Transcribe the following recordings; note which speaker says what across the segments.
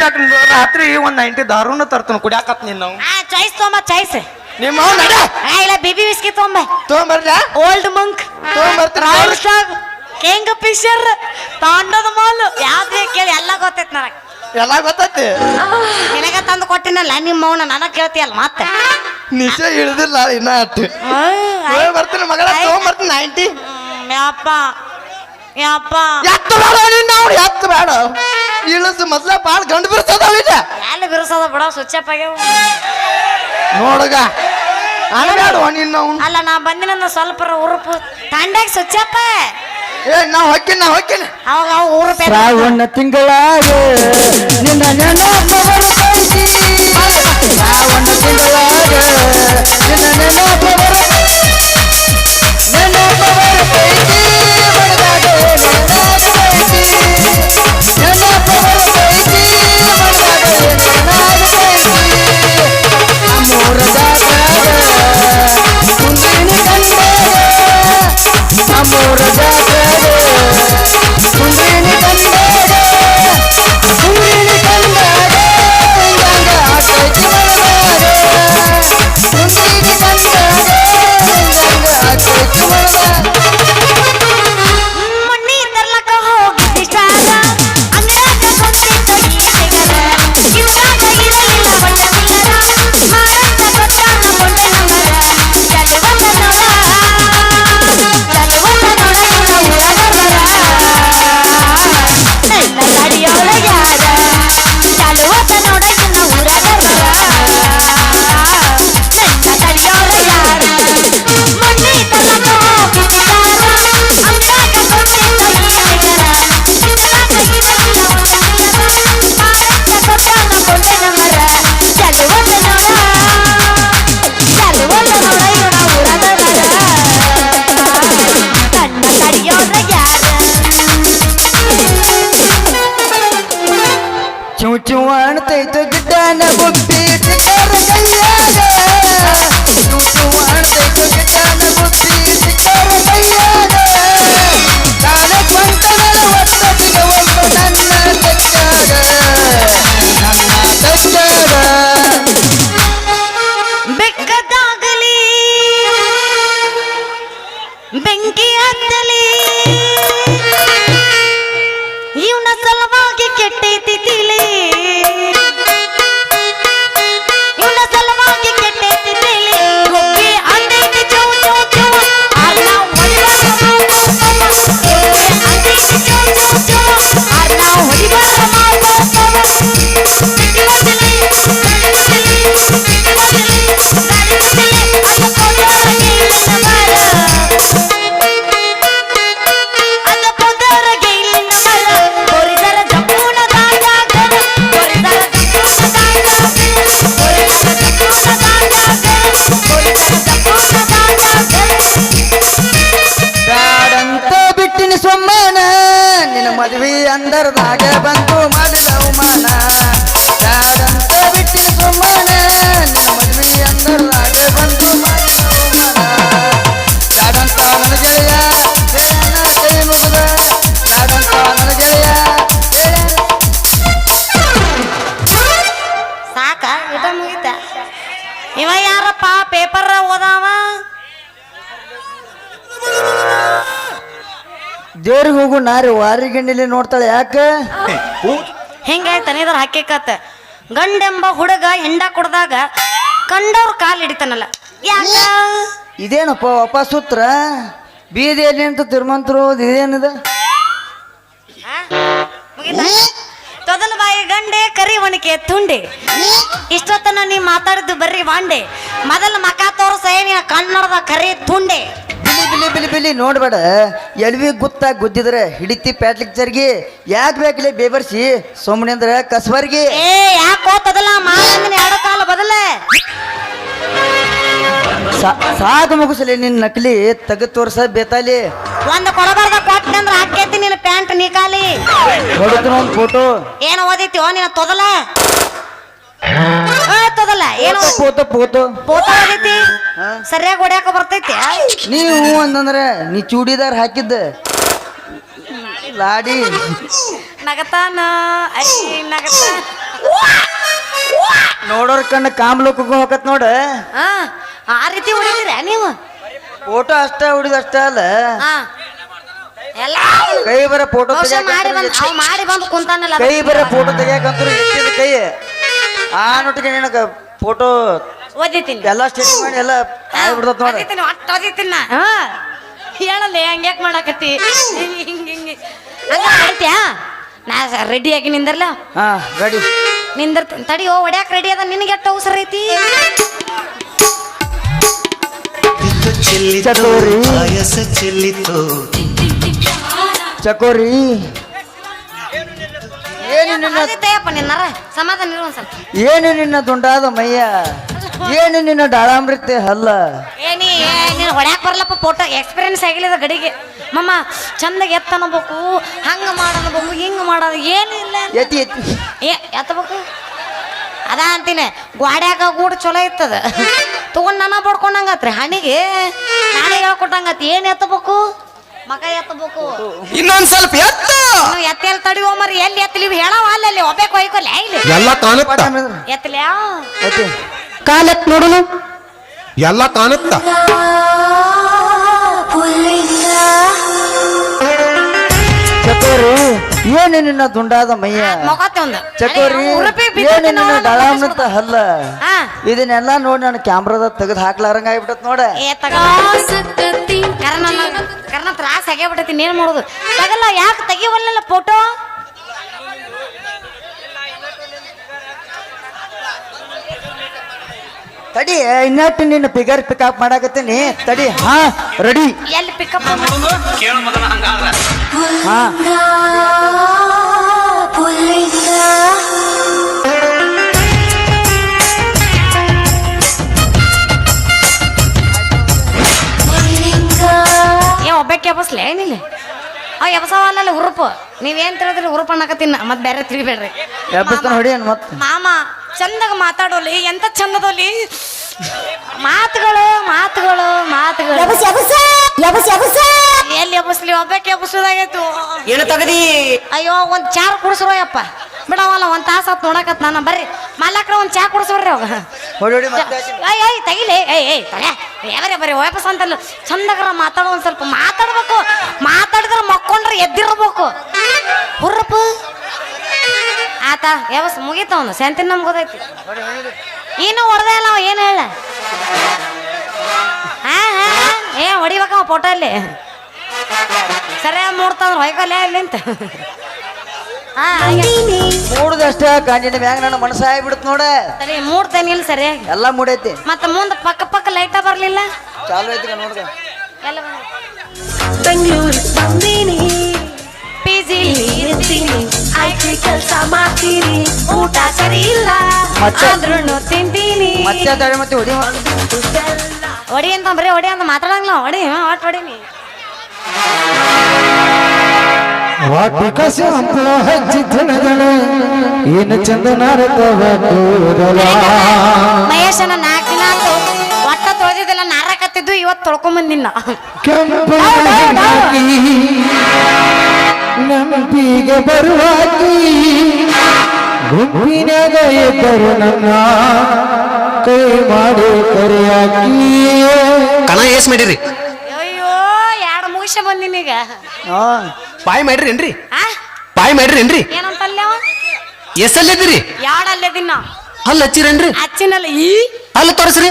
Speaker 1: ಇಟ್ಟಾಕ ರಾತ್ರಿ ಒಂದ್ ನೈಂಟಿ ದಾರುನ ತರ್ತನ ಕುಡಿಯಾಕತ್ ನೀನು
Speaker 2: ಆ ಚಾಯ್ಸ್ ತೊಂಬ ಚಾಯ್ಸ್.
Speaker 1: ನಿಮ್ಮ ನಡೆ
Speaker 2: ಆ ಇಲ್ಲ ಬಿಬಿ ವಿಸ್ಕಿ ತೊಂಬ
Speaker 1: ತಗೊಂಬರ್ಲ?
Speaker 2: ಓಲ್ಡ್ ಮಂಕ್
Speaker 1: ತಗೊಂಬರ್ತೀನಿ
Speaker 2: ರಾಯಲ್ ಸ್ಟಾಗ್ ಕಿಂಗ್ ಫಿಶರ್ ತಾಂಡದ ಮಾಲ್. ಯಾವ್ದು ಕೇಳಿ ಎಲ್ಲ ಗೊತ್ತೈತ್ ನನಗೆ.
Speaker 1: ಎಲ್ಲ ಗೊತ್ತೈತಿ?
Speaker 2: ನಿನಗ ತಂದು ಕೊಟ್ಟಿನಲ್ಲ ನಿಮ್ಮ ಅವನ ನನಗೆ ಕೇಳ್ತಿಯಲ್ಲ ಮತ್ತೆ?
Speaker 1: ನಿಶೆ ಇಳಿದಿಲ್ಲ ಇನ್ನ ಅಟ್ಟು. ಬರ್ತೀನಿ ಮಗಳ ತೊಗೊಂಬರ್ತೀನಿ ನೈಂಟಿ.
Speaker 2: ಯಪ್ಪ. ಯಪ್ಪ.
Speaker 1: ಎತ್ತು ಬೇಡ ನಿನ್ನ ಅವ್ನು ಎತ್ತು ಬೇಡ. ಇಳಿಸು ಮೊದ್ಲ ಬಾಳ್ ಗಂಡು ಬಿರ್ಸದಾವ ಇಲ್ಲ.
Speaker 2: ಎಲ್ಲಿ ಬಿರುಸದ ಬಿಡ ಸ್ವಿಚ್ ಆಗ್ಯಾವ.
Speaker 1: ನೋಡಗ ನಿನ್ನ ಅವ್ನು
Speaker 2: ಅಲ್ಲ ನಾ ಬಂದಿನ ಸ್ವಲ್ಪ ಉರುಪು ತಂಡಾಗ ಸ್ವಚ್ಛಪ್ಪ
Speaker 1: ಏ. ನಾ ಹೊಕ್ಕಿನ ನಾ ಹೊಕ್ಕಿನ.
Speaker 2: ಅವಾಗ ಅವ ಊರು ಪೇದ
Speaker 3: ಶ್ರಾವಣ ತಿಂಗಳಾಗ ನಿನ್ನ ನೆನಪು ಬರ್ತೈತಿ ಶ್ರಾವಣ ತಿಂಗಳಾಗ ಗಿಡ್ಡನ ಬುಟ್ಟಿ ಸಿಕ್ಕರ ನಾರಿ ವಾರಿ ಗಂಡಿಲಿ ನೋಡ್ತಾಳೆ ಯಾಕೆ?
Speaker 2: ಹೆಂಗಾಯ್ತ ಇದ್ರ ಹಾಕಿಕತ್ತ ಗಂಡೆಂಬ ಹುಡುಗ ಹೆಂಡ ಕುಡ್ದಾಗ ಕಂಡವ್ರ ಕಾಲು ಹಿಡಿತಾನಲ್ಲ. ಯಾಕ?
Speaker 3: ಇದೇನಪ್ಪ ಅಪ್ಪ ಸೂತ್ರ ಬೀದಿಯಲ್ಲಿ ಅಂತ ತಿರುಮಂತರು ಇದೇನಿದ?
Speaker 2: ತೊದಲು ಬಾಯಿ ಗಂಡೆ ಕರಿ ಒಣಕೆ ತುಂಡೆ. ಇಷ್ಟೊತ್ತನ ನೀ ಮಾತಾಡಿದ್ದು ಬರ್ರಿ ವಾಂಡೆ. ಮೊದಲ ಮಕ ತೋರ್ಸ ಏನಿನ ಕನ್ನಡದ ಕರಿ ತುಂಡೆ.
Speaker 3: ಬಿಲಿ ನೋಡ್ಬೇಡ. ಎಲ್ವಿ ಗುತ್ತ ಗುದ್ದಿದ್ರೆ ಹಿಡಿತಿ ಪ್ಯಾಟ್ಲಿಕ್ ಜರ್ಗಿ. ಯಾಕೆ ಬೇಕಲೆ ಬೇಬರ್ಸಿ? ಸುಮ್ಮನೆ ಅಂದ್ರೆ ಕಸ್ಬರ್ಗಿ.
Speaker 2: ಏ ಯಾಕೋ ತೊದಲ ಮಾತಂದಿನ ಎರಡು ಕಾಲ ಬದಲ.
Speaker 3: ಸಾಕು ಮುಗಿಸಲಿ ನಿನ್ನ ನಕಲಿ ತೆಗೆ ತೋರ್ಸ ಬೇತಾಲಿ.
Speaker 2: ಒಂದ್ ಕೊಡಬಾರ್ದ ಕೊಟ್ಟಂದ್ರ ಹಾಕೈತಿ ನಿನ್ನ ಪ್ಯಾಂಟ್ ನೀಕಾಲಿ
Speaker 3: ನೋಡಿದ್ರು ಒಂದು ಫೋಟೋ.
Speaker 2: ಏನು ಓ ನಿನ್ನ ತೊದಲ? ಏ, ತೊದಲ. ಏನು
Speaker 3: ಫೋಟೋ ಫೋಟೋ.
Speaker 2: ಪೋತ ಓದೈತಿ ಸರಿಯಾಗಿ ಹೊಡ್ಯಾಕ ಬರ್ತೈತಿ?
Speaker 3: ನೀವು ಅಂತಂದ್ರೆ ನೀ ಚೂಡಿದಾರ್ ಹಾಕಿದ್ದ. ಲಾಡಿ.
Speaker 2: ನಗತಾನ ಐ
Speaker 3: ನೋಡೋರ್ ಕಣ್ಣ ಕಾಮ್ಲೋಕಕ್ಕೆ ಹೋಗತ್ ನೋಡ.
Speaker 2: ಹಾ ಆ ರೀತಿ ಹೊಡಿತೀರ ನೀವು?
Speaker 3: ಫೋಟೋ ಅಷ್ಟ ಹೊಡಿದ ಅಷ್ಟ ಅಲ್ಲ.
Speaker 2: ಹಾ ಎಲ್ಲ
Speaker 3: ಕೈ ಬರ ಫೋಟೋ
Speaker 2: ಮಾಡಿ ಬಂದ್ ಅವ್ ಮಾಡಿ ಬಂದು ಕುಂತಾನಲ್ಲ
Speaker 3: ಕೈ ಬರ ಫೋಟೋ ತೆಗಿಯಾಕಂದ್ರು ಎತ್ತಿದ ಕೈ. ಆ ನೋಟಿಗೆ ನಿನಗ ಫೋಟೋ
Speaker 2: ಓದಿತೀನಿ
Speaker 3: ಎಲ್ಲ ಸ್ಟೇಟ್ ಮಾಡಿ ಎಲ್ಲ ಆಗ್ಬಿಡ್ತದ ನೋಡ.
Speaker 2: ಓದಿತೀನಿ ಒಟ್ಟು ಓದಿತೀನಿ ನಾ. ಹಾ. ಹೇಳಲ್ಲ ಹಂಗ್ಯಾಕ್ ಮಾಡಾಕತ್ತಿ? ಹಿಂಗೆ ಹಿಂಗೆ ಹಿಂಗ್. ಮಾಡ್ತ್ಯಾ? ನಾ ರೆಡಿ ಆಗಿ ನಿಂದರ್ಲ?
Speaker 3: ಹಾ ರೆಡಿ.
Speaker 2: ನಿಂದಿರ್ತೀನಿ ತಡಿ ಓ ಹೊಡ್ಯಾಕ್ ರೆಡಿ ಅದ ನಿನಗೆ ಎಷ್ಟು ಅವಸರ ಐತಿ?
Speaker 3: ಚಕೋರಿ.
Speaker 4: ಪಾಯಸ ಚೆಲ್ಲಿತು
Speaker 3: ಚಕೋರಿ. ಏನು ನಿನ್ನ
Speaker 2: ಸಮಾಧಾನ ಇರು ಒಂದ್ ಸ್ವಲ್ಪ.
Speaker 3: ಏನು ನಿನ್ನ ದುಂಡಾದ ಮಯ್ಯ ಏನು ನಿನ್ನ ಡಾಳಾಮೃತ ಅಲ್ಲ
Speaker 2: ಏನಿ ನೀನು ಹೊಡ್ಯಾಕ್ ಬರ್ಲಪ್ಪ ಫೋಟೋ ಎಕ್ಸ್ಪೀರಿಯನ್ಸ್ ಆಗಿಲ್ಲದ ಗಡಿಗೆ. ಮಮ್ಮ ಚಂದ ಎತ್ತ ಅನ್ಬೇಕು ಹಂಗ ಮಾಡನ್ಬೇಕು ಹಿಂಗ ಮಾಡೋದು ಇಲ್ಲ
Speaker 3: ಎತ್ತಿ ಎತ್ತಿ.
Speaker 2: ಏ ಎತ್ತಬೇಕು? ಅದ ಅಂತೀನಿ. ಗ್ವಾಡ್ಯಾಗ ಗೂಡು ಚಲೋ ಇತ್ತದ. ತಗೊಂಡ್ ನನ್ನ ಪಡ್ಕೊಂಡಂಗತ್ರಿ ಹಣಿಗೆ ನಾಳೆ ಹೇಳ್ಕೊಟ್ಟಂಗತ್ ಏನ್ ಎತ್ತಬೇಕು? ಮಗ ಎತ್ತಬೇಕು.
Speaker 1: ಇನ್ನೊಂದ್ ಸ್ವಲ್ಪ ಎತ್ತ.
Speaker 2: ನಾವು ಎಲ್ಲಿ ತಡಿವೋ ಮರಿ. ಎಲ್ಲಿ ಎತ್ತಲಿ ಹೇಳವ ಅಲ್ಲಿ ಒಬ್ಬೆ ಕೊಯ್ಕೊಲ್ಲ ಇಲ್ಲಿ.
Speaker 5: ಎಲ್ಲ ಕಾಣುತ್ತ
Speaker 2: ಎತ್ತಲ್ಯಾ
Speaker 3: ಎತ್ತಿ.
Speaker 2: ಕಾಲಕ್ ನೋಡುನು?
Speaker 5: ಎಲ್ಲ ಕಾಣುತ್ತ.
Speaker 3: ಚಕೋರಿ ಏನು ನಿನ್ನ ದುಂಡಾದ
Speaker 2: ಮೈಯ?
Speaker 3: ಚಕೋರಿ ಏನು ನಿನ್ನ
Speaker 2: ನೋಡು,
Speaker 3: ಡಾಳಾಮೃತ ಹಲ್ಲ? ಇದನ್ನೆಲ್ಲ ನೋಡಿ ನನ್ನ ಕ್ಯಾಮ್ರಾದ ತೆಗೆದು ಹಾಕ್ಲಾರಂಗ ಆಗ್ಬಿಟ್ಟತ್ ನೋಡ
Speaker 2: ಕರ್ನ ಕರ್ನ ತ್ರಾಸ ಆಗ್ಯಾಬಿಟ್ಟತಿ ಏನ್ ಮಾಡೋದು ತಗಲ್ಲ ಯಾಕೆ ತೆಗಿವಲ್ಲ ಫೋಟೋ
Speaker 3: ತಡಿ ಇನ್ನಟ್ಟು ನಿನ್ನ ಫಿಗರ್ ಪಿಕಪ್ ಮಾಡಾಕತ್ತೀನಿ? ತಡಿ ಹಾ ರೆಡಿ
Speaker 2: ಎಲ್ಲಿ ಪಿಕಪ್
Speaker 3: ಹಾ.
Speaker 2: ಏ ಒಬ್ಬಕ್ಕೆ ಎಬಸ್ಲೆ ಏನಿಲ್ಲ ಅವ್ ಎಬಸವಲ್ಲ ಹುರುಪು. ನೀವೇನ್ ತಿಳಿದ್ರಿ ಹುರುಪು ಅನ್ನಕತ್ತೀನಿ ಮತ್ತೆ ಬೇರೆ ತಿಳಿಬೇಡ್ರಿ.
Speaker 3: ಎಬ್ಬಸ್ತಾನ ಹೊಡಿ ಅನ್ ಮತ್
Speaker 2: ಮಾಮ ಚಂದಾಗ ಮಾತಾಡೋಲಿ ಎಂತ ಚಂದದೋಲಿ ಮಾತುಗಳು ಮಾತುಗಳು ಮಾತುಗಳು. ಎಲ್ಲಿ ಎಬಸ್ಲಿ ಒಬ್ಬಕ್ಕೆ ಎಬಸೋದಾಗೈತು
Speaker 1: ಏನು ತಗದಿ?
Speaker 2: ಅಯ್ಯೋ ಒಂದ್ ಚಾರ್ ಕುಡಿಸ್ರೋಯಪ್ಪ. ಬಿಡವಲ್ಲ ಒಂದ್ ತಾಸ ಆತ್ ನೋಡಕತ್ ನಾನು. ಬರ್ರಿ ಮಾಲಕ್ರ ಒಂದ್ ಚಾ ಕುಡಿಸ್ರಿ ಅವಾಗ.
Speaker 3: ಹೊಡಿ ಹೊಡಿ ಮತ್ತೆ.
Speaker 2: ಏಯ್ ಏಯ್ ತೆಗಿಲೆ. ಏಯ್ ಏಯ್ ತಲೆ ಯಾವರೇ ಬರೀ ವಾಪಸ್ ಅಂತಲ್ಲ ಚಂದಗರ ಮಾತಾಡೋ ಒಂದ್ ಸ್ವಲ್ಪ ಮಾತಾಡ್ಬೇಕು. ಮಾತಾಡಿದ್ರೆ ಆತ ಯಾವಸ್ ಮುಗೀತ ಅವನು. ಸೆಂತಿನ ನಮ್ಗೆ ಗೊತ್ತೈತಿ ಇನ್ನು ಹೊಡೆದೇ ಇಲ್ಲ ಅವ ಏನು ಹೇಳ? ಹಾ ಹಾ ಏ ಹೊಡಿಬೇಕವ ಫೋಟೋ ಅಲ್ಲಿ. ಸರಿಯಾಗಿ ನೋಡ್ತಾವ್ರ ಹೊಯ್ಕಲ್ಲ ಹಾ
Speaker 3: ಮೂಡ್ದಷ್ಟ ಕಂಡಿನ ಮ್ಯಾಗ ನನ್ನ ಮನಸ್ಸ ಆಗ್ಬಿಡತ್ ನೋಡ.
Speaker 2: ಸರಿ ಮೂಡ್ತೇನೆ ಇಲ್ಲ ಸರಿಯಾಗಿ
Speaker 3: ಎಲ್ಲ ಮೂಡೈತಿ
Speaker 2: ಮತ್ತೆ ಮುಂದೆ ಪಕ್ಕ ಪಕ್ಕ ಲೈಟ ಬರ್ಲಿಲ್ಲ?
Speaker 3: ಚಾಲು ಐತಿ ನೋಡ್ದ.
Speaker 2: ಎಲ್ಲ ಪಿಜಿ ಕೆಲಸ ಮಾಡ್ತೀನಿ. ಊಟ ಸರಿ ಇಲ್ಲ.
Speaker 3: ಮತ್ತೆ?
Speaker 2: ಆದ್ರೂ ತಿಂತೀನಿ.
Speaker 3: ಮತ್ತೆ ತಡೆ ಮತ್ತೆ ಹೊಡಿ
Speaker 2: ಹೊಡಿ ಅಂತ ಬರೀ ಹೊಡಿ ಅಂತ ಮಾತಾಡಂಗಿಲ್ಲ. ಹೊಡಿ ಆಟ ಹೊಡಿನಿ.
Speaker 5: ತನಗಳ ಏನು ಚಂದ ನಾರದವ ಕೂದಲ
Speaker 2: ಮಹೇಶನ ನಾಲ್ಕು ದಿನ ಆತು. ಒಟ್ಟ ತೊಳೆದಿದ್ದೆಲ್ಲ ನಾರಕತ್ತಿದ್ದು ಇವತ್ತು ತೊಳ್ಕೊಂಬಂದಿನ
Speaker 5: ಕೆಂಪು ನಂಬಿಗೆ ಬರುವಾಕಿ ಗುಂಪಿನಾಗ ಇದ್ದರು ನನ್ನ ಕೈ ಮಾಡಿ ಕರೆಯಾಕಿ.
Speaker 4: ಕಣ ಏಸ್ ಮಾಡಿರಿ.
Speaker 2: ಅಯ್ಯೋ ಎರಡು ಮುಗಿಸ ಬಂದಿನೀಗ
Speaker 3: ಹಾ
Speaker 4: ಬಾಯ್ ಮಾಡ್ರಿ ಏನ್ರಿ
Speaker 2: ಆ?
Speaker 4: ಬಾಯ್ ಮಾಡ್ರಿ ಏನ್ರಿ
Speaker 2: ಏನಂತಲ್ಲ ಅವ?
Speaker 4: ಎಷ್ಟಲ್ಲಿದ್ದೀರಿ
Speaker 2: ಯಾಡಲ್ಲೇ ದಿನ
Speaker 4: ಹಲ್ ಹಚ್ಚಿರೇನ್ರಿ?
Speaker 2: ಅಚ್ಚಿನಲ್ಲ ಈ?
Speaker 4: ಅಲ್ಲ ತೋರಿಸ್ರಿ.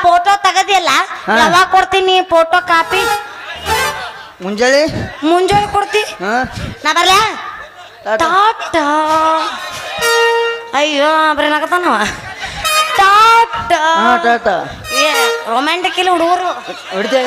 Speaker 2: ಫೋಟೋ ತೆಗದಿಲ್ಲ. ಯಾವಾಗ ಕೊಡ್ತೀನಿ ಫೋಟೋ ಕಾಪಿ
Speaker 3: ಮುಂಜಾನೆ
Speaker 2: ಮುಂಜಾನೆ ಕೊಡ್ತಿ.
Speaker 3: ಹಾ.
Speaker 2: ನಾ ಬರ್ಲ?
Speaker 3: ಟಾಟ.
Speaker 2: ಟಾಟಾ. ಅಯ್ಯೋ ಬರೀನಾಗತ್ತಾನವ ಟಾಟ.
Speaker 3: ಟಾಟ.
Speaker 2: ಏ ರೊಮ್ಯಾಂಟಿಕ್ ಇಲ್ಲ ಹುಡುಗರು.
Speaker 3: ಹೊಡಿತಾ